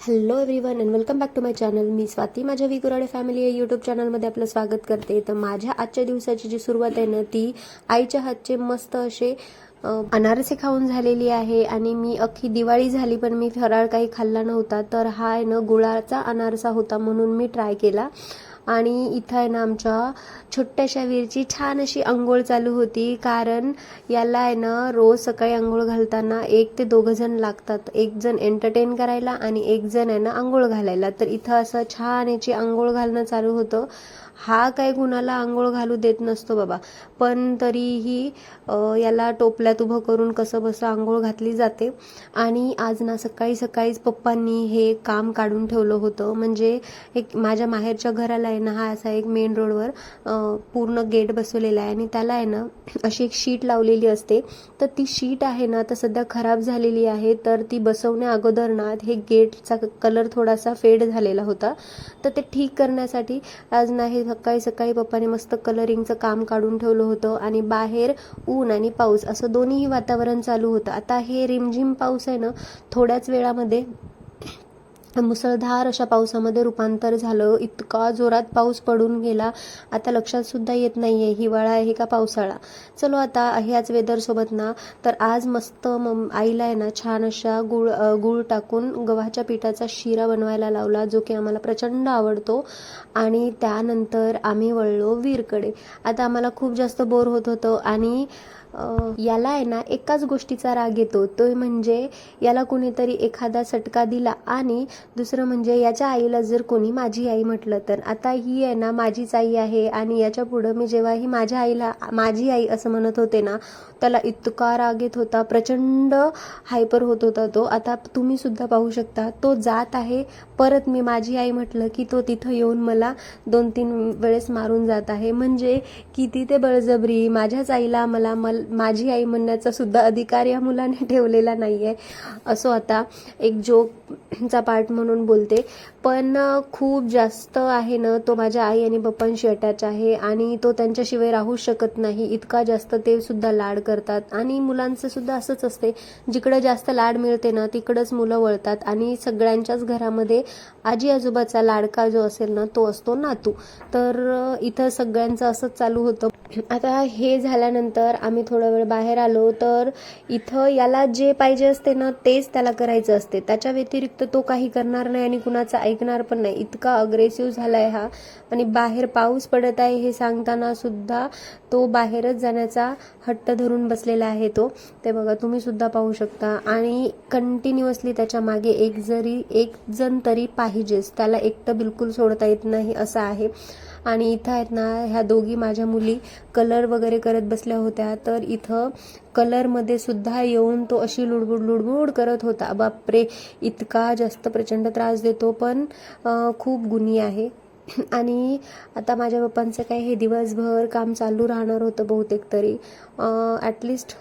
Hello everyone and welcome back to my channel मी स्वाती माझ्या विगुराडे family या यूट्यूब चॅनलमध्ये आपलं स्वागत करते. तर माझ्या आजच्या दिवसाची जी सुरुवात आहे ना ती आईच्या हातचे मस्त असे अनारसे खाऊन झालेली आहे आणि मी अख्खी दिवाळी झाली पण मी फराळ काही खाल्ला नव्हता. तर हा आहे ना गुळाचा अनारसा होता म्हणून मी ट्राय केला. आणि इथं आहे ना आमच्या छोट्याशा वीरची छान अशी आंघोळ चालू होती. कारण याला आहे ना रोज सकाळी आंघोळ घालताना एक ते दोघं जण लागतात. एक जण एंटरटेन करायला आणि एक जण आहे ना आंघोळ घालायला. तर इथं असं छान याची आंघोळ घालणं चालू होतं. हा काय कुणाला आंघोळ घालू देत नसतो बाबा. पण तरीही याला टोपल्यात उभं करून कसं बसं आंघोळ घातली जाते. आणि आज ना सकाळी सकाळीच पप्पांनी हे काम काढून ठेवलं होतं. म्हणजे एक माझ्या माहेरच्या घराला आहे ना हा असा एक मेन रोडवर पूर्ण गेट बसवलेला आहे. आणि त्याला आहे ना अशी एक शीट लावलेली असते. तर ती शीट आहे ना तर सध्या खराब झालेली आहे. तर ती बसवण्या अगोदर ना हे गेटचा कलर थोडासा फेड झालेला होता. तर ते ठीक करण्यासाठी आज ना हे सकाळी सकाळी पप्पाने मस्त कलरिंगचं काम काढून ठेवलं होतं आणि बाहेर ऊन आणि पाऊस असं दोन्हीही वातावरण चालू होतं. आता हे रिमझिम पाऊस आहे ना थोड्याच वेळामध्ये मुसळधार अशा पावसामध्ये रूपांतर झालं. इतका जोरात पाऊस पडून गेला. आता लक्षात सुद्धा येत नाहीये हिवाळा आहे का पावसाळा? चलो आता ह्याच वेदर सोबत ना. तर आज मस्त मम आईला आहे ना छान अशा गुळ गुळ टाकून गव्हाच्या पिठाचा शिरा बनवायला लावला जो की आम्हाला प्रचंड आवडतो. आणि त्यानंतर आम्ही वळलो वीरकडे. आता आम्हाला खूप जास्त बोर होत होतं आणि याला आहे ना एकाच गोष्टीचा राग येतो. तो म्हणजे याला कोणीतरी एखादा सटका दिला आणि दुसरं म्हणजे याच्या आईला जर कोणी माझी आई म्हटलं तर. आता ही आहे ना माझीच आई आहे आणि याच्या पुढं मी जेव्हा ही माझ्या आईला माझी आई असं म्हणत होते ना त्याला इतका राग येत होता प्रचंड हायपर होत होता तो. आता तुम्ही सुद्धा पाहू शकता तो जात आहे. परत मी माझी आई म्हटलं की तो तिथं येऊन मला दोन तीन वेळेस मारून जात आहे. म्हणजे किती ते बळजबरी माझ्याच आईला मला मला माझी आई म्हणण्याचा सुद्धा अधिकार या मुलाने ठेवलेला नाही आहे असं आता एक जोकचा पार्ट म्हणून बोलते. पण खूप जास्त आहे ना तो माझ्या आई आणि पप्पांशी अटॅच आहे आणि तो त्यांच्याशिवाय राहू शकत नाही. इतका जास्त ते सुद्धा लाड करतात. आणि मुलांचं सुद्धा असंच असते. जिकडं जास्त लाड मिळते ना तिकडंच मुलं वळतात. आणि सगळ्यांच्याच घरामध्ये आजी आजोबाचा लाडका जो असेल ना तो असतो नातू. तर इथं सगळ्यांचं असंच चालू होतं. आता हे झाल्यानंतर आम्ही थोडा वेळ बाहेर आलो तर इथं याला जे पाहिजे असते ना तेच त्याला करायचं असते. त्याच्या व्यतिरिक्त तो काही करणार नाही आणि कुणाचं ऐकणार पण नाही. इतका अग्रेसिव्ह झालाय हा. आणि बाहेर पाऊस पडत आहे हे सांगताना सुद्धा तो बाहेरच जाण्याचा हट्ट धरून बसलेला आहे तो. ते बघा तुम्ही सुद्धा पाहू शकता. आणि कंटिन्युअसली त्याच्यामागे एक जरी एक जण तरी पाहिजेच. त्याला एकटं बिलकुल सोडता येत नाही असं आहे. आणि इथं आहेत ना ह्या दोघी माझ्या मुली कलर वगैरे करत बसल्या होत्या. तर इथं कलरमध्ये सुद्धा येऊन तो अशी लुडबुड लुडबुड करत होता. बापरे इतका जास्त प्रचंड त्रास देतो पण खूप गुणी आहे. आणि आता माझ्या पप्पांचं काय हे दिवसभर काम चालू राहणार होतं बहुतेक तरी. ॲटलिस्ट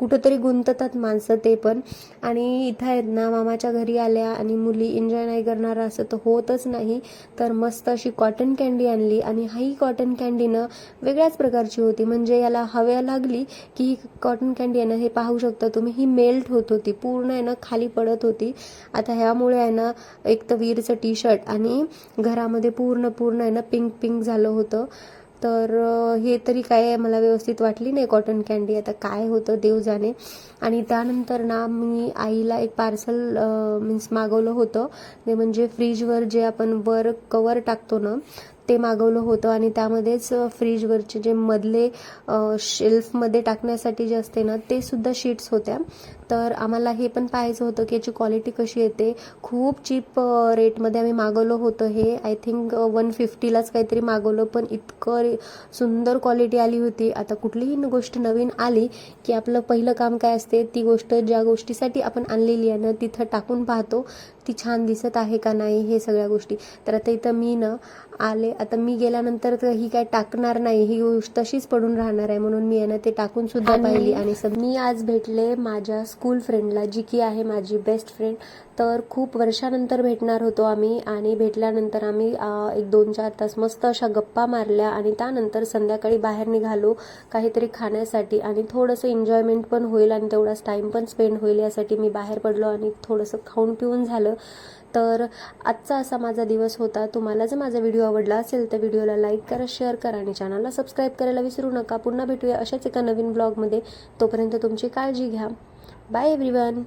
कुठंतरी गुंततात माणसं ते पण. आणि इथं आहेत ना मामाच्या घरी आल्या आणि मुली एन्जॉय नाही करणार असं तर होतच नाही. तर मस्त अशी कॉटन कॅन्डी आणली आणि ही कॉटन कॅन्डी ना वेगळ्याच प्रकारची होती. म्हणजे याला हव्या लागली की ही कॉटन कॅन्डी आहे ना हे पाहू शकता तुम्ही ही मेल्ट होत होती. पूर्ण आहे ना खाली पडत होती. आता ह्यामुळे आहे ना एक तर वीरचं टी शर्ट आणि घरामध्ये पूर्ण पूर्ण आहे ना पिंक पिंक झालं होतं. तर हे तरी काय मला व्यवस्थित वाटली नाही कॉटन कॅन्डी आता काय होतं देव जाणे. आणि त्यानंतर ना मी आईला एक पार्सल मीन्स मागवलं होतं. ते म्हणजे फ्रीजवर जे आपण वर कवर टाकतो ना ते मागवलं होतं. आणि त्यामध्येच फ्रीजवरचे जे मधले शेल्फमध्ये टाकण्यासाठी जे असते ना ते सुद्धा शीट्स होत्या. तर आम्हाला हे पण पाहायचं होतं की याची क्वालिटी कशी येते. खूप चीप रेटमध्ये आम्ही मागवलं होतं हे. आय थिंक वन फिफ्टीलाच काहीतरी मागवलं पण इतकं सुंदर क्वालिटी आली होती. आता कुठलीही गोष्ट नवीन आली की आपलं पहिलं काम काय असते ती गोष्ट ज्या गोष्टीसाठी आपण आणलेली आहे ना तिथं टाकून पाहतो ती छान दिसत आहे का नाही हे सगळ्या गोष्टी. तर आता इथं मी ना आले आता मी गेल्यानंतर तर ही काय टाकणार नाही ही गोष्ट तशीच पडून राहणार आहे. म्हणून मी आहे ना ते टाकून सुद्धा पाहिली आणि मी आज भेटले माझ्या स्कूल फ्रेंडला जी की आहे माझी बेस्ट फ्रेंड तर खूप वर्षानंतर भेटणार होतो आम्ही. आणि भेटल्यानंतर आम्ही एक दोन चार तास मस्त अशा गप्पा मारल्या आणि त्यानंतर संध्याकाळी बाहेर निघालो काहीतरी खाण्यासाठी. आणि थोडंसं एन्जॉयमेंट पण होईल आणि तेवढाच टाईम पण स्पेंड होईल यासाठी मी बाहेर पडलो आणि थोडंसं खाऊन पिऊन झालं. तर आजचा असा माझा दिवस होता. तुम्हाला जर माझा व्हिडिओ आवडला असेल तर व्हिडिओला लाईक करा शेअर करा आणि चॅनलला सबस्क्राईब करायला विसरू नका. पुन्हा भेटूया अशाच एका नवीन ब्लॉगमध्ये तोपर्यंत तुमची काळजी घ्या. Bye everyone